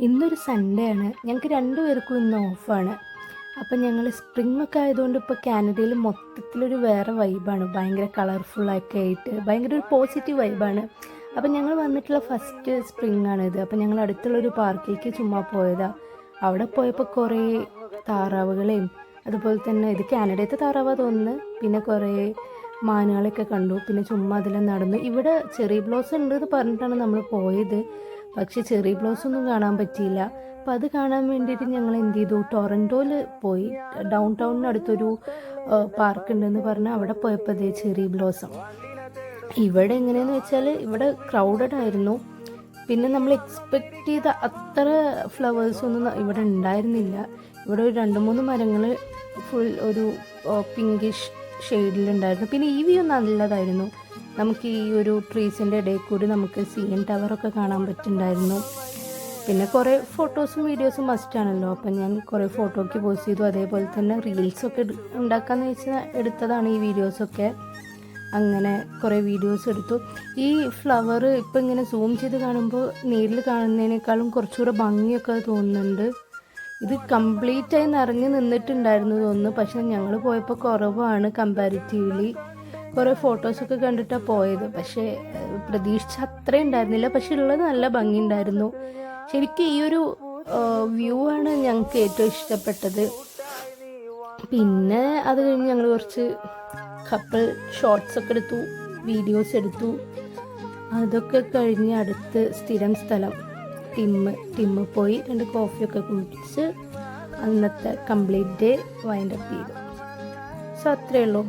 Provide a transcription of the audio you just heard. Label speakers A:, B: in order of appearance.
A: ഇന്നൊരു സൺഡേ ആണ്. ഞങ്ങൾക്ക് രണ്ടുപേർക്കും ഇന്ന് ഓഫാണ് അപ്പം ഞങ്ങൾ സ്പ്രിംഗ് ഒക്കെ ആയതുകൊണ്ട് ഇപ്പോൾ കാനഡയിൽ മൊത്തത്തിലൊരു വേറെ വൈബാണ് ഭയങ്കര കളർഫുള്ളൊക്കെ ആയിട്ട് ഭയങ്കര ഒരു പോസിറ്റീവ് വൈബാണ് അപ്പം ഞങ്ങൾ വന്നിട്ടുള്ള ഫസ്റ്റ് സ്പ്രിംഗ് ആണിത് അപ്പം ഞങ്ങൾ അടുത്തുള്ളൊരു പാർക്കിലേക്ക് ചുമ്മാ പോയതാണ് അവിടെ പോയപ്പോൾ കുറേ താറാവുകളെയും അതുപോലെ തന്നെ ഇത് കാനഡയത്തെ താറാവാ തോന്നുന്നു. പിന്നെ കുറേ മാനുകളൊക്കെ കണ്ടു. പിന്നെ ചുമ്മാ അതിലും നടന്നു. ഇവിടെ ചെറിയ ബ്ലോസ് ഉണ്ട് എന്ന് പറഞ്ഞിട്ടാണ് നമ്മൾ പോയത്. പക്ഷെ ചെറിയ ബ്ലൗസ് ഒന്നും കാണാൻ പറ്റിയില്ല. അപ്പം അത് കാണാൻ വേണ്ടിയിട്ട് ഞങ്ങൾ എന്ത് ചെയ്തു? ടൊറന്റോയിൽ പോയി. ഡൗൺ ടൗണിനടുത്തൊരു പാർക്ക് ഉണ്ടെന്ന് പറഞ്ഞാൽ അവിടെ പോയപ്പോൾ അതേ ചെറി ബ്ലോസം ഇവിടെ എങ്ങനെയെന്ന് വെച്ചാൽ ഇവിടെ ക്രൗഡഡ് ആയിരുന്നു. പിന്നെ നമ്മൾ എക്സ്പെക്റ്റ് ചെയ്ത അത്ര ഫ്ലവേഴ്സ് ഒന്നും ഇവിടെ ഉണ്ടായിരുന്നില്ല. ഇവിടെ ഒരു രണ്ട് മൂന്ന് മരങ്ങൾ ഫുൾ ഒരു പിങ്കിഷ് ഷെയ്ഡിലുണ്ടായിരുന്നു പിന്നെ ഈ വ്യൂ നല്ലതായിരുന്നു. നമുക്ക് ഈ ഒരു ട്രീസിന്റെ ഇടയിൽ കൂടി നമുക്ക് സി എൻ ടവറൊക്കെ കാണാൻ പറ്റുന്നുണ്ടായിരുന്നു. പിന്നെ കുറേ ഫോട്ടോസും വീഡിയോസും മസ്റ്റാണല്ലോ അപ്പം ഞാൻ കുറേ ഫോട്ടോയ്ക്ക് പോസ്റ്റ് ചെയ്തു. അതേപോലെ തന്നെ റീൽസൊക്കെ ഉണ്ടാക്കാമെന്ന് വെച്ചാൽ എടുത്തതാണ് ഈ വീഡിയോസൊക്കെ അങ്ങനെ കുറേ വീഡിയോസ് എടുത്തു. ഈ ഫ്ലവർ ഇപ്പം ഇങ്ങനെ സൂം ചെയ്ത് കാണുമ്പോൾ നേരിൽ കാണുന്നതിനേക്കാളും കുറച്ചുകൂടെ ഭംഗിയൊക്കെ തോന്നുന്നുണ്ട്. ഇത് കംപ്ലീറ്റായി നിറഞ്ഞു നിന്നിട്ടുണ്ടായിരുന്നു തോന്നുന്നു. പക്ഷേ ഞങ്ങൾ പോയപ്പോൾ കുറവാണ് കമ്പാരിറ്റീവ്ലി കുറേ ഫോട്ടോസൊക്കെ കണ്ടിട്ടാണ് പോയത്. പക്ഷേ പ്രതീക്ഷിച്ച അത്രയും ഉണ്ടായിരുന്നില്ല. പക്ഷെ ഉള്ളത് നല്ല ഭംഗി ഉണ്ടായിരുന്നു ശരിക്കും ഈ ഒരു വ്യൂ ആണ് ഞങ്ങൾക്ക് ഏറ്റവും ഇഷ്ടപ്പെട്ടത്. പിന്നെ അത് കഴിഞ്ഞ് ഞങ്ങൾ കുറച്ച് കപ്പിൾ ഷോർട്സ് ഒക്കെ എടുത്തു വീഡിയോസ് എടുത്തു. അതൊക്കെ കഴിഞ്ഞ് അടുത്ത് സ്ഥിരം സ്ഥലം ടിമ്മ് ടിമ്മ് പോയി രണ്ട് കോഫിയൊക്കെ കുടിച്ച് അന്നത്തെ കംപ്ലീറ്റ് ഡേ വൈൻഡപ്പ് ചെയ്തു. സോ അത്രയേ ഉള്ളൂ.